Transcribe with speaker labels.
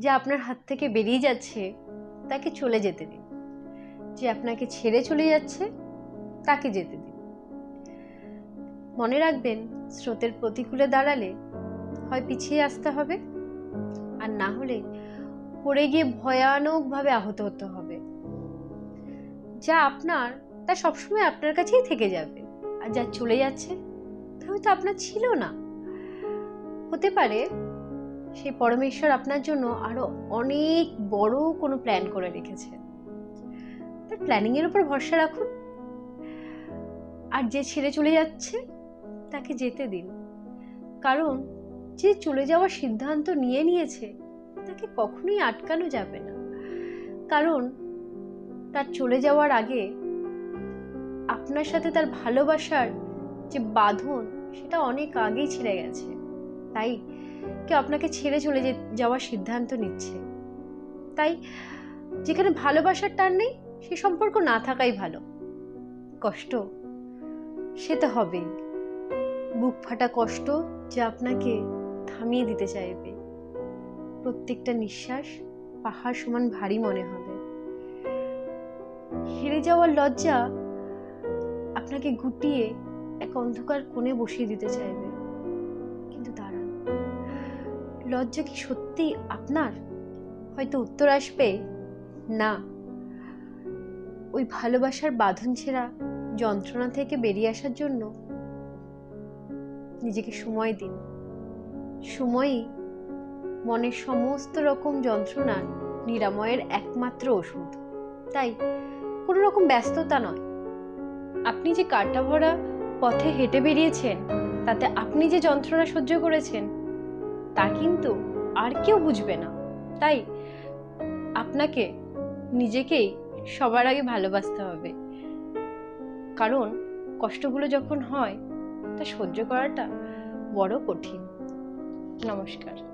Speaker 1: যে আপনার হাত থেকে বেরিয়ে যাচ্ছে, তাকে চলে যেতে দিন। যে আপনাকে ছেড়ে চলে যাচ্ছে, তাকে যেতে দিন। মনে রাখবেন, স্রোতের প্রতিকূলে দাঁড়ালে হয় পিছিয়ে আসতে হবে, আর না হলে পড়ে গিয়ে ভয়ানকভাবে আহত হতে হবে। যা আপনার, তা সবসময় আপনার কাছেই থেকে যাবে। আর যা চলে যাচ্ছে তা হয়তো আপনার ছিল না। হতে পারে সেই পরমেশ্বর আপনার জন্য আরও অনেক বড় কোনো প্ল্যান করে রেখেছে। তার প্ল্যানিং এর উপর ভরসা রাখুন। আর যে ছেড়ে চলে যাচ্ছে, তাকে যেতে দিন। কারণ যে চলে যাওয়ার সিদ্ধান্ত নিয়ে নিয়েছে, তাকে কখনোই আটকানো যাবে না। কারণ তার চলে যাওয়ার আগে আপনার সাথে তার ভালোবাসার যে বাঁধন, সেটা অনেক আগেই ছিঁড়ে গেছে। তাই কেউ আপনাকে ছেড়ে চলে যাওয়ার সিদ্ধান্ত নিচ্ছে। তাই যেখানে ভালোবাসার টান নেই, সে সম্পর্ক না থাকাই ভালো। কষ্ট, সে তো হবেই। বুক ফাটা কষ্ট যা আপনাকে থামিয়ে দিতে চাইবে। প্রত্যেকটা নিঃশ্বাস পাহাড় সমান ভারী মনে হবে। হেরে যাওয়ার লজ্জা আপনাকে গুটিয়ে এক অন্ধকার কোণে বসিয়ে দিতে চাইবে। কিন্তু দাঁড়ান লজ্জা কি সত্যি আপনার? হয়তো উত্তর আসবে, না। ওই ভালোবাসার বাঁধন ছেঁড়া যন্ত্রণা থেকে বেরিয়ে আসার জন্য নিজেকে সময় দিন। সময়ই মনের সমস্ত রকম যন্ত্রণার নিরাময়ের একমাত্র ওষুধ। তাই কোনো রকম ব্যস্ততা নয়। আপনি যে কাটা ভরা পথে হেঁটে বেরিয়েছেন, তাতে আপনি যে যন্ত্রণা সহ্য করেছেন তা কিন্তু আর কেউ বুঝবে না। তাই আপনাকে, নিজেকেই সবার আগে ভালোবাসতে হবে। কারণ কষ্টগুলো যখন হয়, তা সহ্য করাটা বড় কঠিন। নমস্কার।